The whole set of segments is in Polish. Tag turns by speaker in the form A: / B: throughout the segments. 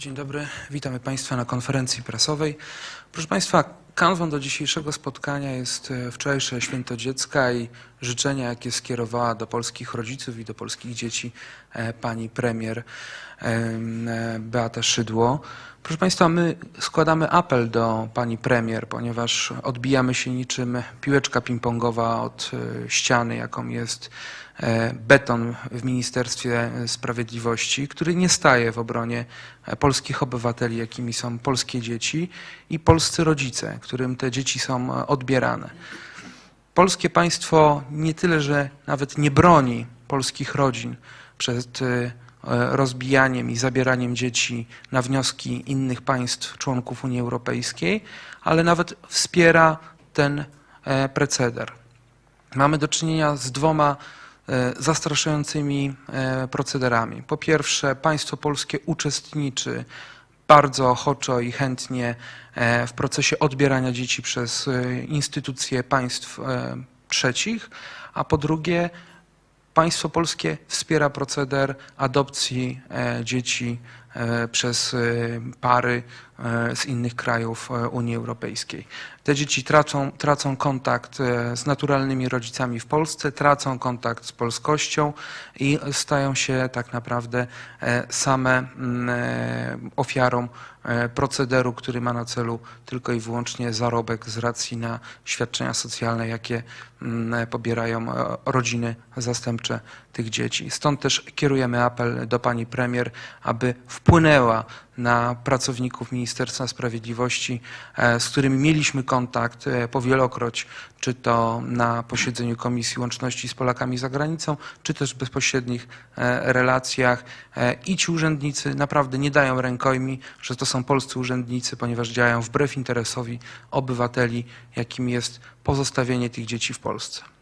A: Dzień dobry, witamy Państwa na konferencji prasowej. Proszę Państwa, kanwą do dzisiejszego spotkania jest e, wczorajsze Święto Dziecka i życzenia, jakie skierowała do polskich rodziców i do polskich dzieci e, pani premier em, e, Beata Szydło. Proszę Państwa, my składamy apel do pani premier, ponieważ odbijamy się niczym piłeczka ping-pongowa od e, ściany, jaką jest e, beton w Ministerstwie Sprawiedliwości, który nie staje w obronie e, polskich obywateli, jakimi są polskie dzieci i polscy rodzice, którym te dzieci są odbierane. Polskie państwo nie tyle, że nawet nie broni polskich rodzin przed rozbijaniem i zabieraniem dzieci na wnioski innych państw członków Unii Europejskiej, ale nawet wspiera ten e, proceder. Mamy do czynienia z dwoma e, zastraszającymi e, procederami. Po pierwsze, państwo polskie uczestniczy bardzo ochoczo i chętnie e, w procesie odbierania dzieci przez e, instytucje państw e, trzecich, a po drugie, państwo polskie wspiera proceder adopcji e, dzieci przez e, pary e, z innych krajów e, Unii Europejskiej. Te dzieci tracą, tracą kontakt e, z naturalnymi rodzicami w Polsce, tracą kontakt z polskością i stają się tak naprawdę e, same mm, e, ofiarą e, procederu, który ma na celu tylko i wyłącznie zarobek z racji na świadczenia socjalne, jakie mm, pobierają e, rodziny zastępcze tych dzieci. Stąd też kierujemy apel do pani premier, aby wpłynęła na pracowników Ministerstwa Sprawiedliwości, e, z którymi mieliśmy kontakt e, powielokroć, czy to na posiedzeniu Komisji Łączności z Polakami za granicą, czy też w bezpośrednich e, relacjach. I ci urzędnicy naprawdę nie dają rękojmi, że to są polscy urzędnicy, ponieważ działają wbrew interesowi obywateli, jakim jest pozostawienie tych dzieci w Polsce.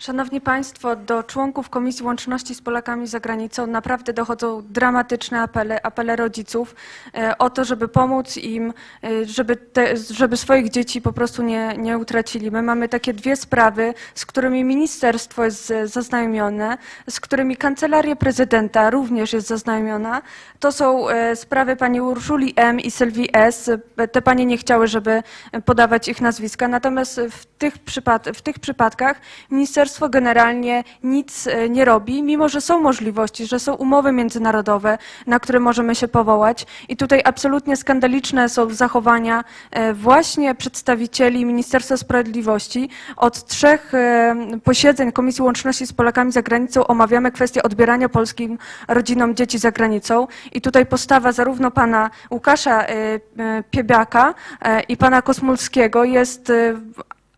B: Szanowni Państwo, do członków Komisji Łączności z Polakami za granicą naprawdę dochodzą dramatyczne apele, apele rodziców e, o to, żeby pomóc im, e, żeby, te, żeby swoich dzieci po prostu nie, nie utracili. My mamy takie dwie sprawy, z którymi ministerstwo jest zaznajomione, z którymi Kancelaria Prezydenta również jest zaznajomiona. To są e, sprawy pani Urszuli M. i Sylwii S. Te panie nie chciały, żeby podawać ich nazwiska, natomiast w tych, przypad- w tych przypadkach ministerstwo generalnie nic e, nie robi, mimo że są możliwości, że są umowy międzynarodowe, na które możemy się powołać. I tutaj absolutnie skandaliczne są zachowania e, właśnie przedstawicieli Ministerstwa Sprawiedliwości. Od trzech e, posiedzeń Komisji Łączności z Polakami za granicą omawiamy kwestię odbierania polskim rodzinom dzieci za granicą. I tutaj postawa zarówno pana Łukasza Piebiaka i pana Kosmulskiego jest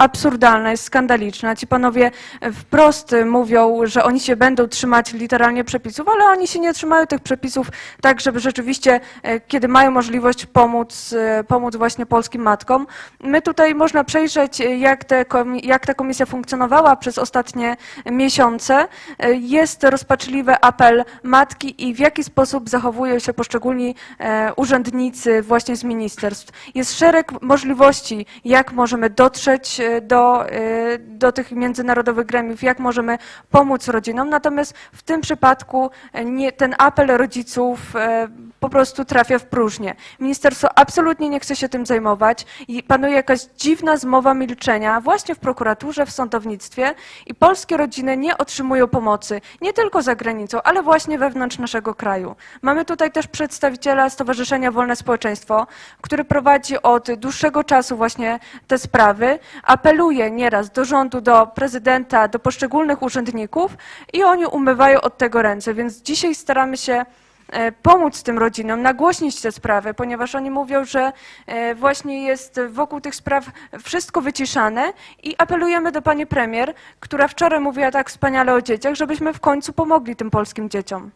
B: absurdalna, jest skandaliczna. Ci panowie wprost mówią, że oni się będą trzymać literalnie przepisów, ale oni się nie trzymają tych przepisów tak, żeby rzeczywiście, e, kiedy mają możliwość pomóc, e, pomóc właśnie polskim matkom. My tutaj można przejrzeć, e, jak, te, jak ta komisja funkcjonowała przez ostatnie miesiące. Jest rozpaczliwy apel matki i w jaki sposób zachowują się poszczególni urzędnicy właśnie z ministerstw. Jest szereg możliwości, jak możemy dotrzeć do, e, do tych międzynarodowych gremiów, jak możemy pomóc rodzinom. Natomiast w tym przypadku e, nie, ten apel rodziców e, po prostu trafia w próżnię. Ministerstwo absolutnie nie chce się tym zajmować i panuje jakaś dziwna zmowa milczenia właśnie w prokuraturze, w sądownictwie i polskie rodziny nie otrzymują pomocy, nie tylko za granicą, ale właśnie wewnątrz naszego kraju. Mamy tutaj też przedstawiciela Stowarzyszenia Wolne Społeczeństwo, który prowadzi od dłuższego czasu właśnie te sprawy, apeluje nieraz do rządu, do prezydenta, do poszczególnych urzędników i oni umywają od tego ręce, więc dzisiaj staramy się e, pomóc tym rodzinom, nagłośnić te sprawy, ponieważ oni mówią, że e, właśnie jest wokół tych spraw wszystko wyciszane i apelujemy do pani premier, która wczoraj mówiła tak wspaniale o dzieciach, żebyśmy w końcu pomogli tym polskim dzieciom.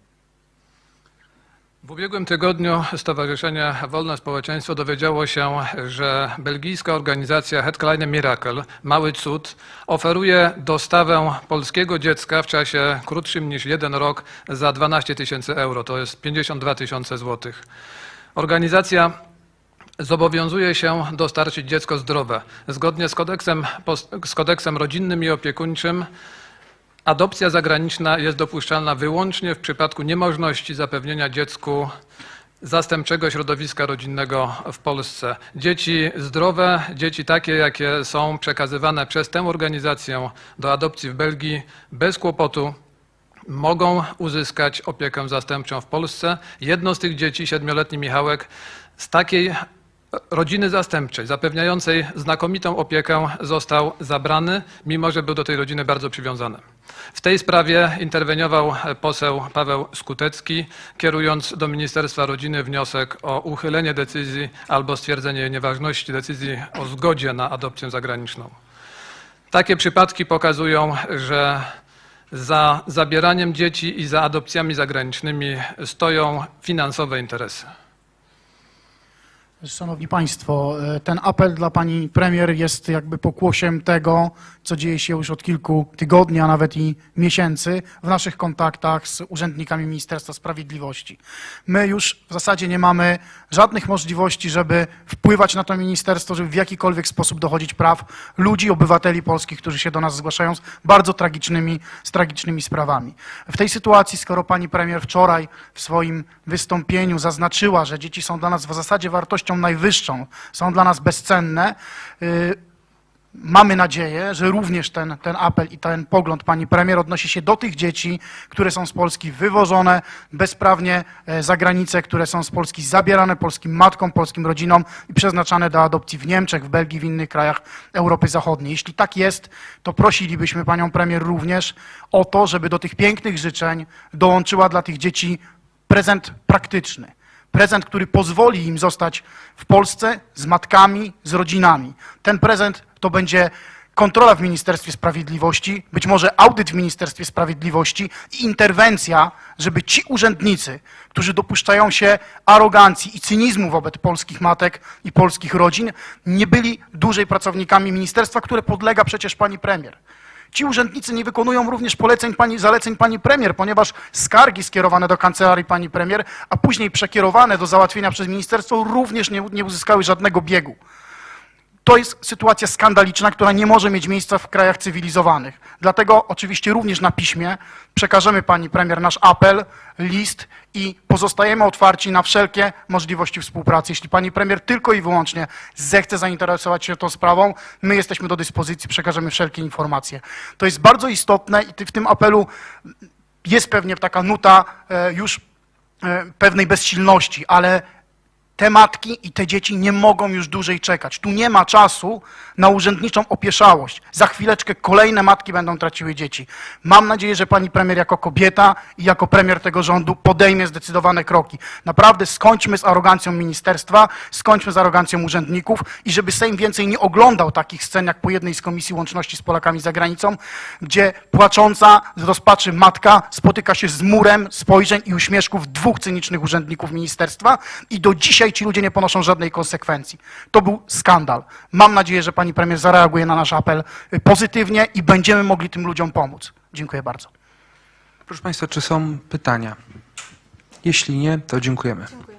C: W ubiegłym tygodniu Stowarzyszenie Wolne Społeczeństwo dowiedziało się, że belgijska organizacja Headline Miracle, Mały Cud, oferuje dostawę polskiego dziecka w czasie krótszym niż jeden rok za 12 tysięcy euro, to jest 52 tysiące złotych. Organizacja zobowiązuje się dostarczyć dziecko zdrowe. Zgodnie z kodeksem, z kodeksem rodzinnym i opiekuńczym Adopcja zagraniczna jest dopuszczalna wyłącznie w przypadku niemożności zapewnienia dziecku zastępczego środowiska rodzinnego w Polsce. Dzieci zdrowe, dzieci takie, jakie są przekazywane przez tę organizację do adopcji w Belgii bez kłopotu mogą uzyskać opiekę zastępczą w Polsce. Jedno z tych dzieci, siedmioletni Michałek, z takiej rodziny zastępczej, zapewniającej znakomitą opiekę, został zabrany, mimo że był do tej rodziny bardzo przywiązany. W tej sprawie interweniował poseł Paweł Skutecki, kierując do Ministerstwa Rodziny wniosek o uchylenie decyzji albo stwierdzenie nieważności decyzji o zgodzie na adopcję zagraniczną. Takie przypadki pokazują, że za zabieraniem dzieci i za adopcjami zagranicznymi stoją finansowe interesy.
D: Szanowni Państwo, e, ten apel dla Pani Premier jest jakby pokłosiem tego, co dzieje się już od kilku tygodni, a nawet i miesięcy w naszych kontaktach z urzędnikami Ministerstwa Sprawiedliwości. My już w zasadzie nie mamy żadnych możliwości, żeby wpływać na to ministerstwo, żeby w jakikolwiek sposób dochodzić praw ludzi, obywateli polskich, którzy się do nas zgłaszają z bardzo tragicznymi, z tragicznymi sprawami. W tej sytuacji, skoro Pani Premier wczoraj w swoim wystąpieniu zaznaczyła, że dzieci są dla nas w zasadzie wartością najwyższą, są dla nas bezcenne, y, Mamy nadzieję, że również ten, ten apel i ten pogląd pani premier odnosi się do tych dzieci, które są z Polski wywożone bezprawnie e, za granicę, które są z Polski zabierane polskim matkom, polskim rodzinom i przeznaczane do adopcji w Niemczech, w Belgii, w innych krajach Europy Zachodniej. Jeśli tak jest, to prosilibyśmy panią premier również o to, żeby do tych pięknych życzeń dołączyła dla tych dzieci prezent praktyczny. Prezent, który pozwoli im zostać w Polsce z matkami, z rodzinami. Ten prezent to będzie kontrola w Ministerstwie Sprawiedliwości, być może audyt w Ministerstwie Sprawiedliwości i interwencja, żeby ci urzędnicy, którzy dopuszczają się arogancji i cynizmu wobec polskich matek i polskich rodzin, nie byli dłużej pracownikami ministerstwa, które podlega przecież pani premier. Ci urzędnicy nie wykonują również poleceń pani, zaleceń pani premier, ponieważ skargi skierowane do kancelarii pani premier, a później przekierowane do załatwienia przez ministerstwo również nie, nie uzyskały żadnego biegu. To jest sytuacja skandaliczna, która nie może mieć miejsca w krajach cywilizowanych. Dlatego oczywiście również na piśmie przekażemy pani premier nasz apel, list i pozostajemy otwarci na wszelkie możliwości współpracy. Jeśli pani premier tylko i wyłącznie zechce zainteresować się tą sprawą, my jesteśmy do dyspozycji, przekażemy wszelkie informacje. To jest bardzo istotne i w tym apelu jest pewnie taka nuta e, już e, pewnej bezsilności, ale te matki i te dzieci nie mogą już dłużej czekać. Tu nie ma czasu na urzędniczą opieszałość. Za chwileczkę kolejne matki będą traciły dzieci. Mam nadzieję, że pani premier jako kobieta i jako premier tego rządu podejmie zdecydowane kroki. Naprawdę skończmy z arogancją ministerstwa, skończmy z arogancją urzędników i żeby Sejm więcej nie oglądał takich scen jak po jednej z Komisji Łączności z Polakami za granicą, gdzie płacząca z rozpaczy matka spotyka się z murem spojrzeń i uśmieszków dwóch cynicznych urzędników ministerstwa i do dzisiaj ci ludzie nie ponoszą żadnej konsekwencji. To był skandal. Mam nadzieję, że pani premier zareaguje na nasz apel y, pozytywnie i będziemy mogli tym ludziom pomóc. Dziękuję bardzo.
A: Proszę Państwa, czy są pytania? Jeśli nie, to dziękujemy.
B: Dziękuję.